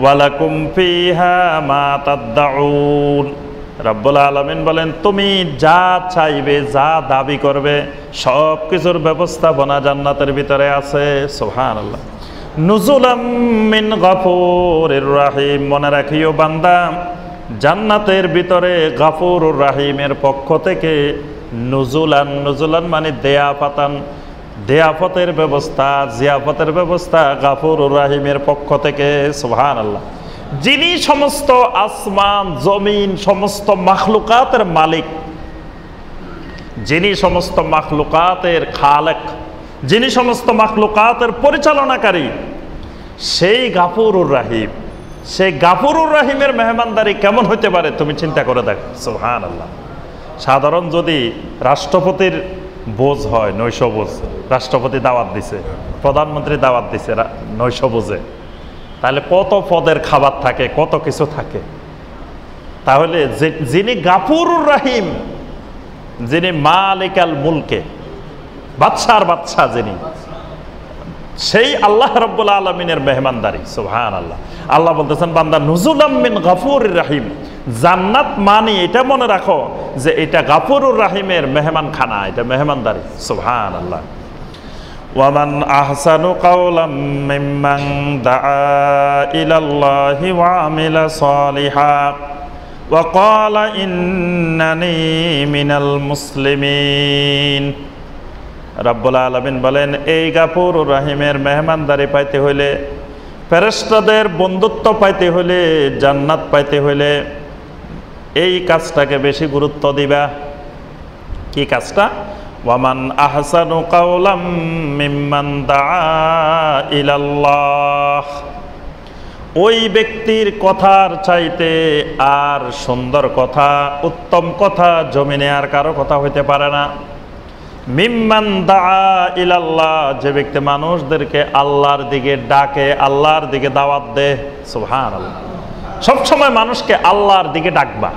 ওয়ালাকুম ফিহা মা তাদ্দাউন। রব্বুল আলমিন বলেন, তুমি যা চাইবে, যা দাবি করবে সব কিছুর ব্যবস্থাপনা জান্নাতের ভিতরে আছে। সোহান আল্লাহ নুজুলাম মিন রাহিম। মনে রাখিও বান্দা, জান্নাতের ভিতরে গাফুর রাহিমের পক্ষ থেকে নুজুলান নুজুলান মানে দেয়া পাতান। দেয়াফতের ব্যবস্থা, জিয়াফতের ব্যবস্থা গাফুর রাহিমের পক্ষ থেকে সুহান আল্লাহ যিনি সমস্ত আসমান, জমিন, সমস্ত মাখলুকাতের মালিক, যিনি সমস্ত মাখলুকাতের খালেক, যিনি সমস্ত মাখলুকাতের পরিচালনাকারী, সেই গাফুরুর রাহিম, সেই গাফুরুর রাহিমের মেহমানদারি কেমন হতে পারে তুমি চিন্তা করে দেখো সুহান আল্লাহ সাধারণ যদি রাষ্ট্রপতির বোঝ হয়, নৈশ বোঝ। রাষ্ট্রপতি দাওয়াত দিছে, প্রধানমন্ত্রী দাওয়াত দিছে, রা- নৈশ বোঝে। তাহলে কত পদের খাবার থাকে, কত কিছু থাকে? তাহলে যিনি গাফুরুর রাহিম, যিনি মালিকাল মুলকে, বাদশার বাদশাহ যিনি, সেই আল্লাহ রব্বুল আলমিনের মেহমানদারি সুহান আল্লাহ আল্লাহ বলতেছেন, বান্দা, নুজুলাম মিন গাফুর রাহিম। জান্নাত মানি এটা মনে রাখো যে এটা গাফুরুর রাহিমের মেহমান খানা এটা মেহমানদারি সুহান আল্লাহ ওয়ামান আহসানু কাওলাম মিম্মান দাআ ইলাল্লাহি ওয়া আমিলা সালিহা وقال إنني من المسلمين রব্বুল আলমিন বলেন এই গাফুর রাহিমের মেহমানদারি পাইতে হইলে ফেরেস্তাদের বন্ধুত্ব পাইতে হইলে জান্নাত পাইতে হইলে এই কাজটাকে বেশি গুরুত্ব দিবা? কি কাজটা? ওয়ামান আহসানু কাউলাম মিম্মান ইলাল্লাহ। ওই ব্যক্তির কথার চাইতে আর সুন্দর কথা, উত্তম কথা জমিনে আর কারও কথা হইতে পারে না। মিম্মান ইলাল্লাহ, যে ব্যক্তি মানুষদেরকে আল্লাহর দিকে ডাকে, আল্লাহর দিকে দাওয়াত দে সুবহান আল্লাহ সবসময় মানুষকে আল্লাহর দিকে ডাকবা।